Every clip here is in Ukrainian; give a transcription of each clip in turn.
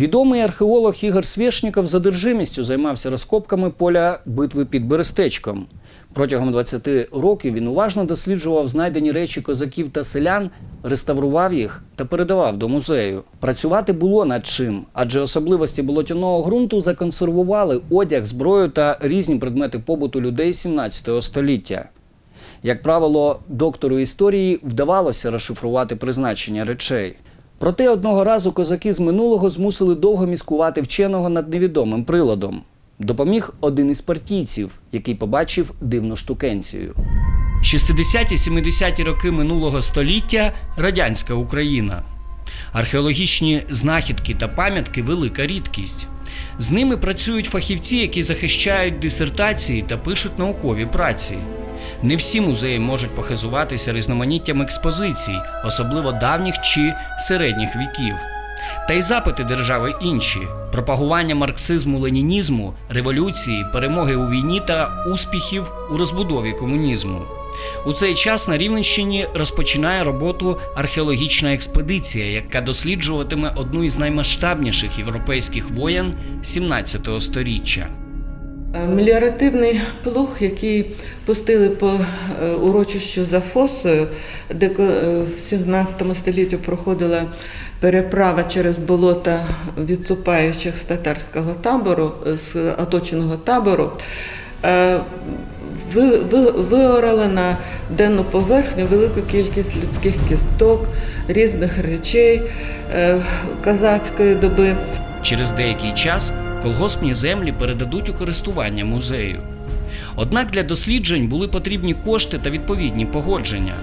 Відомий археолог Ігор Свєшніков з одержимістю займався розкопками поля битви під Берестечком. Протягом 20 років він уважно досліджував знайдені речі козаків та селян, реставрував їх та передавав до музею. Працювати було над чим, адже особливості болотяного ґрунту законсервували одяг, зброю та різні предмети побуту людей 17 століття. Як правило, доктору історії вдавалося розшифрувати призначення речей. Проте одного разу козаки з минулого змусили довго міскувати вченого над невідомим приладом. Допоміг один із партійців, який побачив дивну штукенцію. 60-70-ті роки минулого століття радянська Україна. Археологічні знахідки та пам'ятки велика рідкість. З ними працюють фахівці, які захищають дисертації та пишуть наукові праці. Не всі музеї можуть похизуватися різноманіттям експозицій, особливо давніх чи середніх віків. Та й запити держави інші: пропагування марксизму, ленінізму, революції, перемоги у війні та успіхів у розбудові комунізму. У цей час на Рівненщині розпочинає роботу археологічна експедиція, яка досліджуватиме одну із наймасштабніших європейських воєн 17 століття. Меліоративний плуг, який пустили по е, урочищу за фосою, де е, в 17 столітті проходила переправа через болота відступаючих з татарського табору, е, з оточеного табору, е, ви- ви- виорали на денну поверхню велику кількість людських кісток, різних речей е, козацької доби. Через деякий час колгоспні землі передадуть у користування музею. Однак для досліджень були потрібні кошти та відповідні погодження.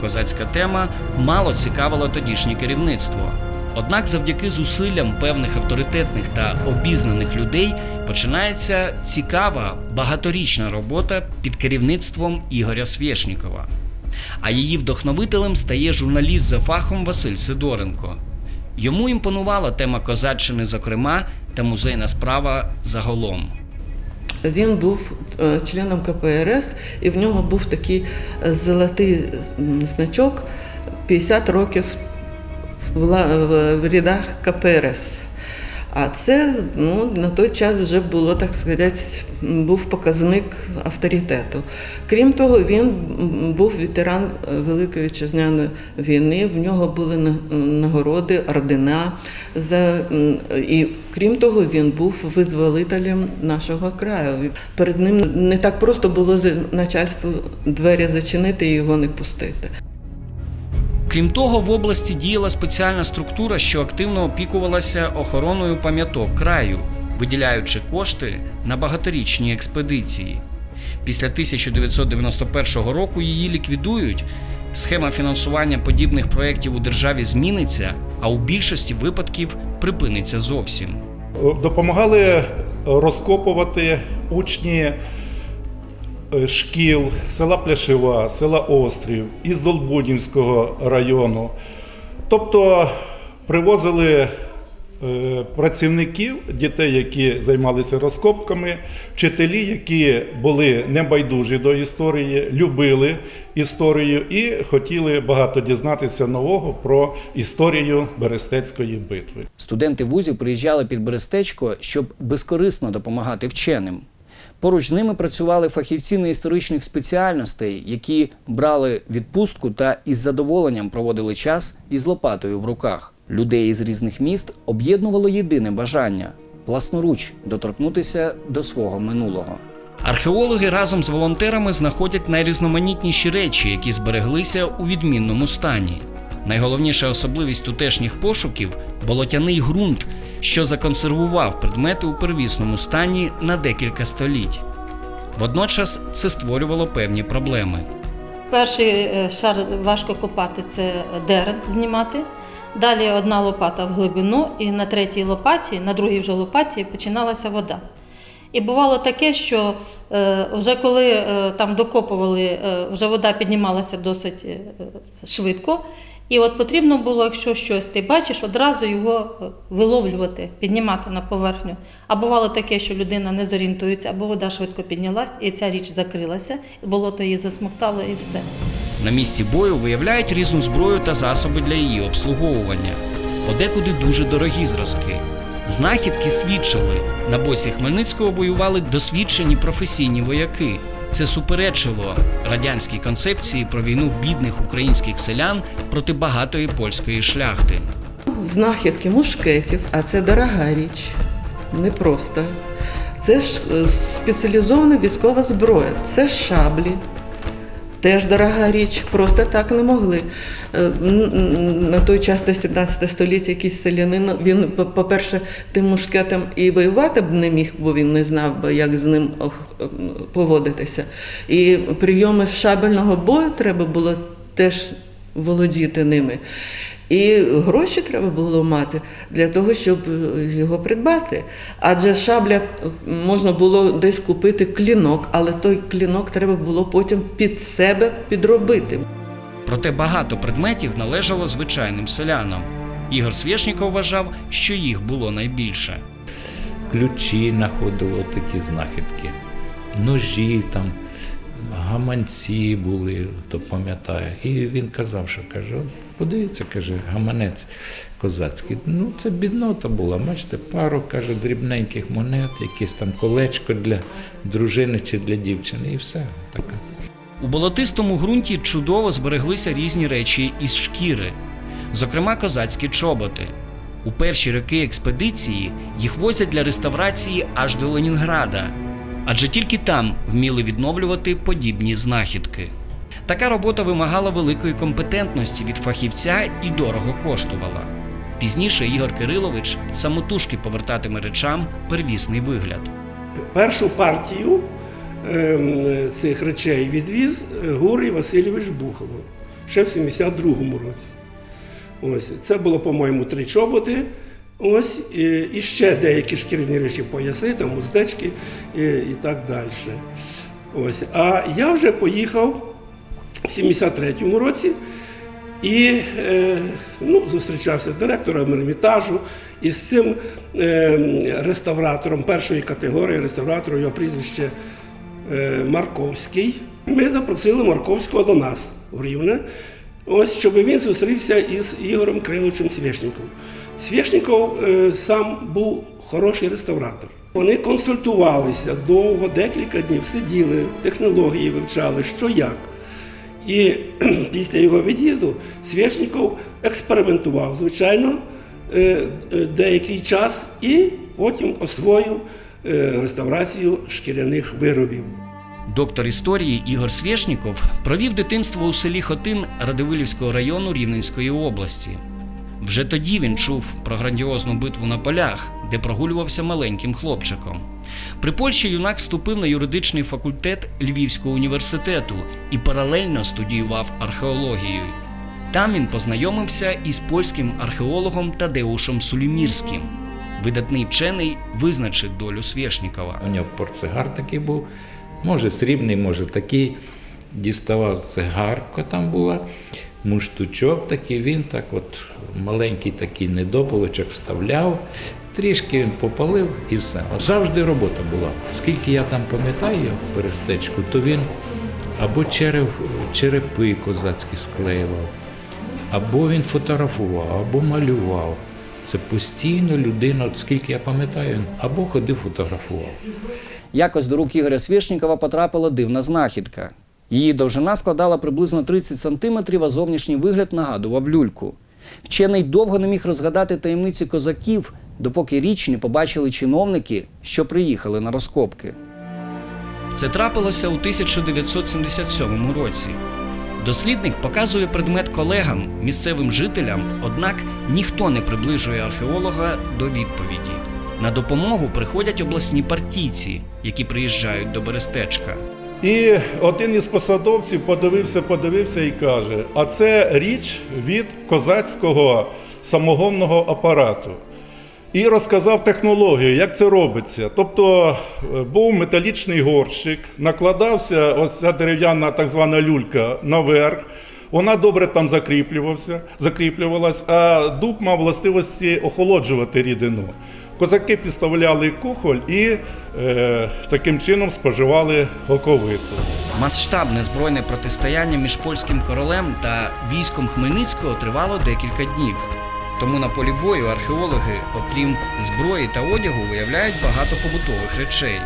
Козацька тема мало цікавила тодішнє керівництво. Однак, завдяки зусиллям певних авторитетних та обізнаних людей починається цікава багаторічна робота під керівництвом Ігоря Свєшнікова. А її вдохновителем стає журналіст за фахом Василь Сидоренко. Йому імпонувала тема козаччини, зокрема, та музейна справа загалом. Він був е, членом КПРС, і в нього був такий е, золотий значок 50 років в рядах КПРС. А це ну, на той час вже було, так сказати, був показник авторитету. Крім того, він був ветеран Великої вітчизняної війни. В нього були нагороди, ордена. За, і крім того, він був визволителем нашого краю. Перед ним не так просто було начальству двері зачинити і його не пустити. Крім того, в області діяла спеціальна структура, що активно опікувалася охороною пам'яток краю, виділяючи кошти на багаторічні експедиції. Після 1991 року її ліквідують. Схема фінансування подібних проєктів у державі зміниться, а у більшості випадків припиниться зовсім. Допомагали розкопувати учні шкіл села Пляшева, села Острів із Долбунівського району. Тобто привозили е, працівників, дітей, які займалися розкопками, вчителі, які були небайдужі до історії, любили історію і хотіли багато дізнатися нового про історію Берестецької битви. Студенти вузів приїжджали під Берестечко, щоб безкорисно допомагати вченим. Поруч з ними працювали фахівці неісторичних спеціальностей, які брали відпустку та із задоволенням проводили час із лопатою в руках. Людей із різних міст об'єднувало єдине бажання власноруч доторкнутися до свого минулого. Археологи разом з волонтерами знаходять найрізноманітніші речі, які збереглися у відмінному стані. Найголовніша особливість тутешніх пошуків болотяний ґрунт, що законсервував предмети у первісному стані на декілька століть. Водночас це створювало певні проблеми. Перший е, шар важко копати це дерен знімати. Далі одна лопата в глибину, і на третій лопаті, на другій вже лопаті починалася вода. І бувало таке, що е, вже коли е, там докопували, вже вода піднімалася досить швидко. І от потрібно було, якщо щось ти бачиш, одразу його е, виловлювати, піднімати на поверхню. А бувало таке, що людина не зорієнтується, або вода швидко піднялась, і ця річ закрилася, болото її засмоктало і все. На місці бою виявляють різну зброю та засоби для її обслуговування, подекуди дуже дорогі зразки. Знахідки свідчили, на боці Хмельницького воювали досвідчені професійні вояки. Це суперечило радянській концепції про війну бідних українських селян проти багатої польської шляхти. Знахідки мушкетів, а це дорога річ, не просто. Це ж е, спеціалізована військова зброя, це шаблі. Теж дорога річ, просто так не могли. Е, На той час, на 17 століття, якийсь селянин, він, по- по-перше, тим мушкетом і воювати б не міг, бо він не знав би, як з ним поводитися. І прийоми з шабельного бою треба було теж володіти ними. І гроші треба було мати для того, щоб е, його придбати. Адже шабля е, можна було десь купити клінок, але той клінок треба було потім під себе підробити. Проте багато предметів належало звичайним селянам. Ігор Свєшніков вважав, що їх було найбільше. ключі знаходили такі знахідки, ножі там, гаманці були, то пам'ятаю. І він казав, що каже, «От подивіться, каже, гаманець козацький. Ну, це біднота була. Бачите, пару каже, дрібненьких монет, якесь там колечко для дружини чи для дівчини, і все. Таке. У болотистому ґрунті чудово збереглися різні речі із шкіри, зокрема козацькі чоботи. У перші роки експедиції їх возять для реставрації аж до Ленінграда, адже тільки там вміли відновлювати подібні знахідки. Така робота вимагала великої компетентності від фахівця і дорого коштувала. Пізніше Ігор Кирилович самотужки повертатиме речам первісний вигляд. Першу партію ем, цих речей відвіз Гурій Васильович Бухало ще в 72-му році. Ось, це було, по-моєму, три чоботи. Ось, і, ще деякі шкіряні речі, пояси, там, уздечки і, і так далі. Ось. А я вже поїхав в 73-му році і е, ну, зустрічався з директором Ермітажу і з цим е, реставратором першої категорії, реставратором його прізвище е, Марковський. Ми запросили Марковського до нас в Рівне, ось щоб він зустрівся із Ігорем Криловичем Свєшніковим. Свєшніков е, сам був хороший реставратор. Вони консультувалися довго, декілька днів сиділи, технології вивчали, що як. І після його від'їзду Свєшніков експериментував, звичайно, е, е, деякий час і потім освоїв реставрацію шкіряних виробів. Доктор історії Ігор Свєшніков провів дитинство у селі Хотин Радивилівського району Рівненської області. Вже тоді він чув про грандіозну битву на полях, де прогулювався маленьким хлопчиком. При Польщі юнак вступив на юридичний факультет Львівського університету і паралельно студіював археологію. Там він познайомився із польським археологом Тадеушем Сулімірським. Видатний вчений визначить долю Свєшнікова. У нього портсигар такий був, може срібний, може такий. Діставав цигарка там була, муштучок такий, він так от маленький такий недопалочок вставляв, трішки попалив і все. Завжди робота була. Скільки я там пам'ятаю перестечку, то він або череп, черепи козацькі склеював, або він фотографував, або малював. Це постійно людина, скільки я пам'ятаю, або ходив фотографував. Якось до рук Ігоря Свєшнікова потрапила дивна знахідка. Її довжина складала приблизно 30 сантиметрів, а зовнішній вигляд нагадував люльку. Вчений довго не міг розгадати таємниці козаків, допоки річ не побачили чиновники, що приїхали на розкопки. Це трапилося у 1977 році. Дослідник показує предмет колегам, місцевим жителям, однак ніхто не приближує археолога до відповіді. На допомогу приходять обласні партійці, які приїжджають до Берестечка. І один із посадовців подивився, подивився і каже: а це річ від козацького самогонного апарату. І розказав технологію, як це робиться. Тобто е, був металічний горщик, накладався ось ця дерев'яна так звана люлька наверх. Вона добре там закріплювався, закріплювалась, а дуб мав властивості охолоджувати рідину. Козаки підставляли кухоль і е, таким чином споживали оковиту. Масштабне збройне протистояння між польським королем та військом Хмельницького тривало декілька днів. Тому на полі бою археологи, окрім зброї та одягу, виявляють багато побутових речей.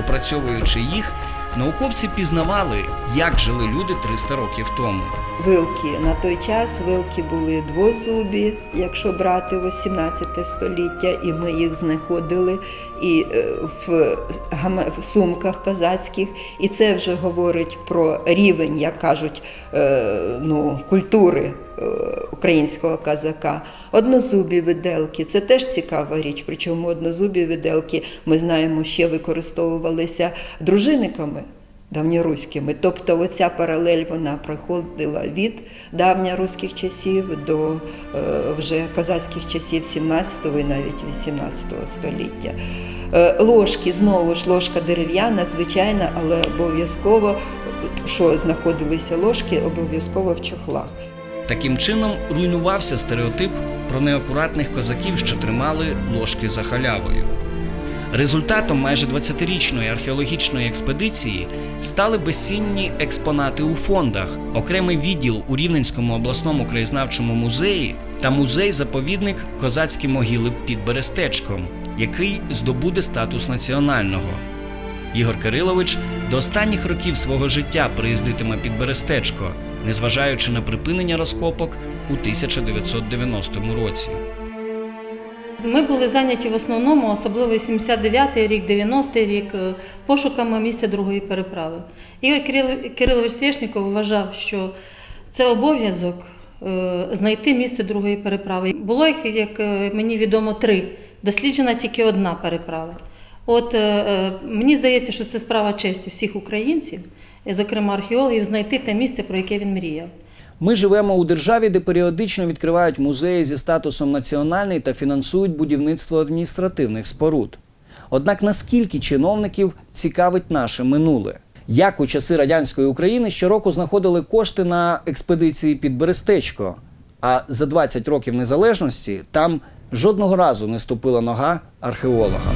Опрацьовуючи їх, науковці пізнавали, як жили люди 300 років тому. Вилки на той час вилки були двозубі, якщо брати 18 століття, і ми їх знаходили і е, в, сумках казацьких. І це вже говорить про рівень, як кажуть, е, ну, культури е, українського казака. Однозубі виделки це теж цікава річ. Причому однозубі виделки ми знаємо, ще використовувалися дружинниками давньоруськими. Тобто оця паралель вона проходила від давньоруських часів до е, вже козацьких часів 17 і навіть 18 століття. Е, ложки, знову ж ложка дерев'яна, звичайна, але обов'язково, що знаходилися ложки, обов'язково в чохлах. Таким чином руйнувався стереотип про неакуратних козаків, що тримали ложки за халявою. Результатом майже 20-річної археологічної експедиції стали безцінні експонати у фондах, окремий відділ у Рівненському обласному краєзнавчому музеї та музей-заповідник Козацькі могили під Берестечком, який здобуде статус національного. Ігор Кирилович до останніх років свого життя приїздитиме під Берестечко, незважаючи на припинення розкопок у 1990 році. Ми були зайняті в основному, особливо 79-й рік, 90-й рік, е, пошуками місця другої переправи. Ігор Кирилович Свєшніков вважав, що це обов'язок е, знайти місце другої переправи. Було їх, як е, мені відомо, три. Досліджена тільки одна переправа. От мені здається, що це справа честі всіх українців, зокрема археологів, знайти те місце, про яке він мріяв. Ми живемо у державі, де періодично відкривають музеї зі статусом національний та фінансують будівництво адміністративних споруд. Однак наскільки чиновників цікавить наше минуле? Як у часи радянської України щороку знаходили кошти на експедиції під Берестечко, а за 20 років незалежності там жодного разу не ступила нога археолога.